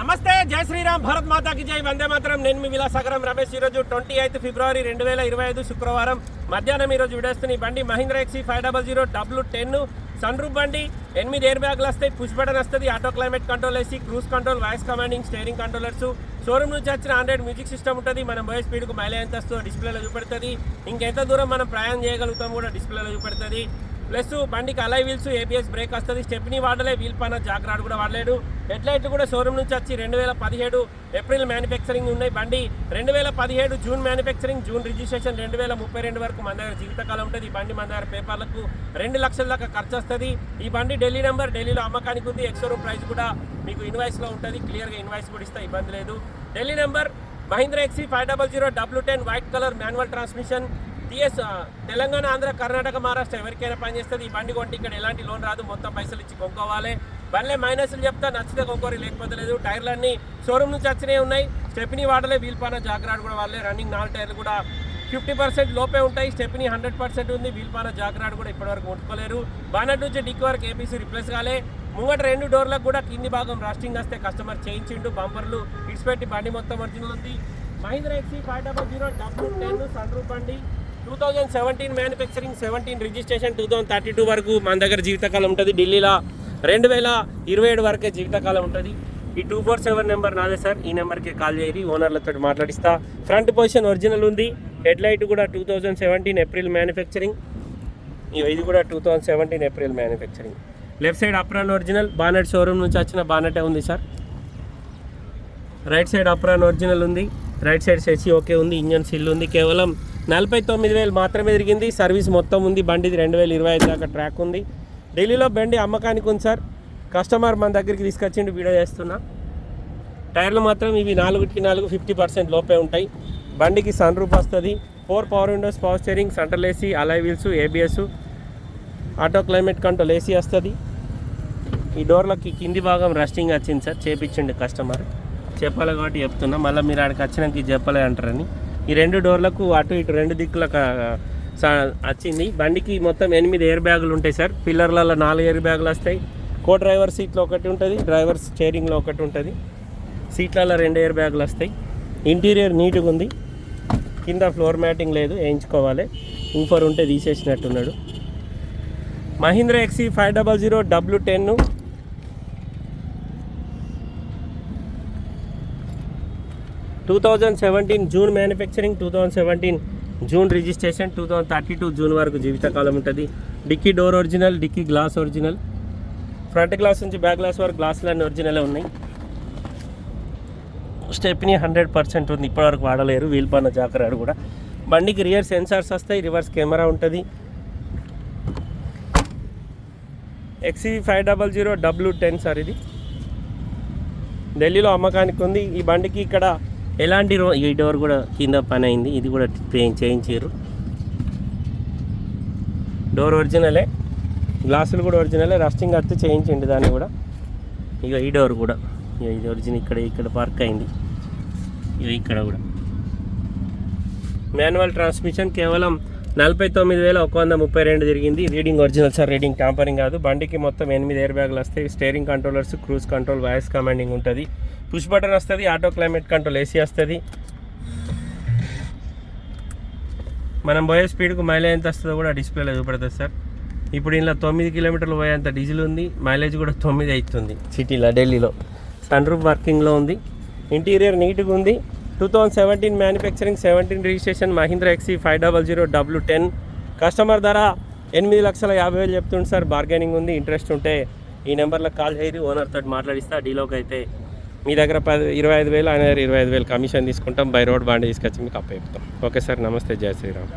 నమస్తే జై శ్రీరామ్ భారత్ మాతాకి జై. వందే మాత్రం. నేను మీ విలాసాగరం రమేష్. ఈరోజు ట్వంటీ ఎయిత్ ఫిబ్రవరి రెండు వేల ఇరవై ఐదు శుక్రవారం మధ్యాహ్నం ఈరోజు విడేస్తున్న ఈ బండి Mahindra XUV five double zero W ten sun roof బండి ఎనిమిది ఎయిర్ బ్యాగ్లు వస్తాయి. పుష్ బటన్ వస్తుంది. ఆటో క్లైమేట్ కంట్రోల్ వేసి cruise control voice commanding steering controllers. Showroom నుంచి వచ్చిన హండ్రెడ్ మ్యూజిక్ సిస్టమ్ ఉంటుంది. మనం పోయే స్పీడ్కు మైలేజ్ ఎంత వస్తుందో డిస్ప్లేలో చూపెడుతుంది. ఇంకెంత దూరం మనం ప్రయాణం చేయగలుగుతాం కూడా డిస్ప్లేలో చూపెడుతుంది. ప్లస్ బండికి అలై వీల్స్ ఏబిఎస్ బ్రేక్ వస్తుంది. స్టెప్ని వాడలే వీల్ పైన జాగ్రాడ్ కూడా వాడలేడు. హెడ్లైట్ కూడా షోరూమ్ నుంచి వచ్చి రెండు వేల పదిహేడు ఏప్రిల్ మ్యానుఫ్యాక్చరింగ్ ఉన్నాయి. బండి రెండు వేల పదిహేడు జూన్ మ్యానుఫ్యాక్చరింగ్ జూన్ రిజిస్ట్రేషన్ రెండు వేల ముప్పై రెండు వరకు మన దగ్గర జీవితకాలం ఉంటుంది. ఈ బండి మన దగ్గర పేపర్లకు రెండు లక్షల దాకా ఖర్చు వస్తుంది. ఈ బండి ఢిల్లీ నెంబర్ ఢిల్లీలో అమ్మకానికి ఉంది. ఎక్స్షోరూమ్ ప్రైస్ కూడా మీకు ఇన్వాయిస్లో ఉంటుంది. క్లియర్గా ఇన్వాయిస్ కూడా ఇస్తే ఇబ్బంది లేదు. Delhi number Mahindra XUV five double zero W ten white colour manual transmission TS Telangana Andhra Karnataka Maharashtra ఎవరికైనా పనిచేస్తుంది ఈ బండి కొంటే ఇక్కడ ఎలాంటి లోన్ రాదు? మొత్తం పైసలు ఇచ్చి కొనుక్కోవాలి. బండ్లే మైనస్లు చెప్తా నచ్చితే కొనుక్కోరు లేకపోతే లేదు. టైర్లన్నీ షోరూమ్ నుంచి వచ్చినే ఉన్నాయి. స్టెప్ని వాడలే వీల్ పైన జాగ్రత్త కూడా వాళ్ళే రన్నింగ్ నాలుగు టైర్లు కూడా ఫిఫ్టీ పర్సెంట్ లోపే ఉంటాయి. స్టెప్ని హండ్రెడ్ పర్సెంట్ ఉంది వీల్ పైన జాగ్రాడ్ కూడా ఇప్పటివరకు ఉంచుకోలేరు బానట్ నుంచి డిక్ వరకు ఏపీసీ రిప్లేస్ కాలే. ముంగట రెండు డోర్లకు కూడా కింది భాగం రాస్టింగ్ వస్తే కస్టమర్ చేయించిండు బంపర్లు ఇడ్స్ పెట్టి బండి మొత్తం ఒరిజినల్ ఉంది. Mahindra XUV five double zero W ten sun roof బండి. Two thousand seventeen manufacturing seventeen registration two thousand thirty two వరకు మన దగ్గర జీవితకాలం ఉంటుంది. ఢిల్లీలో రెండు వేల ఇరవై ఏడు వరకే జీవితకాలం ఉంటుంది. ఈ టూ ఫోర్ సెవెన్ నెంబర్ నాదే సార్. ఈ నెంబర్కి కాల్ చేయరి ఓనర్లతో మాట్లాడిస్తా. ఫ్రంట్ పొజిషన్ ఒరిజినల్ ఉంది. హెడ్ లైట్ కూడా two thousand seventeen April manufacturing ఇది కూడా two thousand seventeen April manufacturing left side apron original bonnet showroom నుంచి వచ్చిన బానెటే ఉంది sir? Right side apron original ఉంది. రైట్ సైడ్ సెసి ఓకే ఉంది. ఇంజన్ సిల్ ఉంది. కేవలం నలభై తొమ్మిది వేలు మాత్రమే తిరిగింది. సర్వీస్ మొత్తం ఉంది. బండిది రెండు వేల ఇరవై ఐదు దాకా ట్రాక్ ఉంది. ఢిల్లీలో బండి అమ్మకానికి ఉంది సార్. కస్టమర్ మన దగ్గరికి తీసుకొచ్చిండు. వీడియో చేస్తున్నా. టైర్లు మాత్రం ఇవి నాలుగుకి నాలుగు ఫిఫ్టీ పర్సెంట్ లోపే ఉంటాయి. బండికి సన్ రూప్ వస్తుంది. Four power windows power steering central AC alloy wheels ABS auto climate control AC వస్తుంది. ఈ డోర్లకి కింది భాగం రస్టింగ్ వచ్చింది సార్. చేపించండి కస్టమర్. చెప్పాలి కాబట్టి చెప్తున్నా. మళ్ళీ మీరు ఆడికి వచ్చినాక చెప్పలే అంటారని. ఈ రెండు డోర్లకు అటు ఇటు రెండు దిక్కులకు వచ్చింది. బండికి మొత్తం ఎనిమిది ఎయిర్ బ్యాగులు ఉంటాయి సార్. పిల్లర్లలో నాలుగు ఎయిర్ బ్యాగులు వస్తాయి. కో డ్రైవర్ సీట్లో ఒకటి ఉంటుంది డ్రైవర్ స్టేరింగ్లో ఒకటి ఉంటుంది. సీట్లలో రెండు ఎయిర్ బ్యాగులు వస్తాయి. ఇంటీరియర్ నీట్గా ఉంది. కింద ఫ్లోర్ మ్యాటింగ్ లేదు వేయించుకోవాలి. ఇంఫర్ ఉంటే తీసేసినట్టున్నాడు. Mahindra XUV five double zero W ten two thousand seventeen June manufacturing two thousand seventeen June registration two thousand thirty two June వరకు జీవితకాలం ఉంటుంది. Dicky door original dicky glass original. Front glass నుంచి back glass వరకు గ్లాసులన్నీ ఒరిజినలే ఉన్నాయి. Stepney hundred percent ఉంది. ఇప్పటివరకు వాడలేరు. Wheel పైన జాకరాడు కూడా. బండికి రియర్ సెన్సార్స్ వస్తాయి. రివర్స్ కెమెరా ఉంటుంది. XUV five double zero W ten sir ఇది. ఢిల్లీలో అమ్మకానికి ఉంది. ఈ బండికి ఇక్కడ ఎలాంటి రో ఈ డోర్ కూడా కింద పని అయింది. ఇది కూడా చేయించారు డోర్ ఒరిజినలే. గ్లాసులు కూడా ఒరిజినలే. రస్టింగ్ అత్తే చేయించండి దాన్ని కూడా. ఇక ఈ డోర్ కూడా. ఇక ఇది ఒరిజినల్ ఇక్కడ ఇక్కడ పార్క్ అయింది. ఇక ఇక్కడ కూడా. మాన్యువల్ ట్రాన్స్మిషన్ కేవలం నలభై తొమ్మిది వేల ఒక వంద ముప్పై రెండు తిరిగింది reading original sir reading tampering కాదు. బండికి మొత్తం ఎనిమిది ఎయిర్ బ్యాగులు వస్తాయి. Steering controllers cruise control voice commanding ఉంటుంది. పుష్ బటన్ వస్తుంది ఆటో క్లైమేట్ కంట్రోల్ ఏసీ వస్తుంది. మనం పోయే స్పీడ్కు మైలేజ్ ఎంత వస్తుందో కూడా డిస్ప్లేలో చూపెడుతుంది సార్. ఇప్పుడు ఇలా తొమ్మిది కిలోమీటర్లు పోయేంత డీజిల్ ఉంది. మైలేజ్ కూడా తొమ్మిది అవుతుంది సిటీలో ఢిల్లీలో. సన్ రూఫ్ వర్కింగ్లో ఉంది. ఇంటీరియర్ నీట్గా ఉంది. Two thousand seventeen manufacturing seventeen registration Mahindra ఎక్సీ five double zero W ten customer ధర ఎనిమిది లక్షల యాభై వేలు చెప్తుంది సార్. బార్గెనింగ్ ఉంది ఇంట్రెస్ట్ ఉంటే ఈ నెంబర్లో కాల్ చేయరు ఓనర్ తోటి మాట్లాడిస్తా డీలోకి అయితే మీ దగ్గర పది ఇరవై ఐదు వేలు ఆయన దగ్గర ఇరవై ఐదు వేలు కమిషన్ తీసుకుంటాం బై రోడ్ బాండ్ తీసుకొచ్చి మీకు అప్ప చెప్తాం ఓకే సార్ నమస్తే జయ శ్రీరామ్.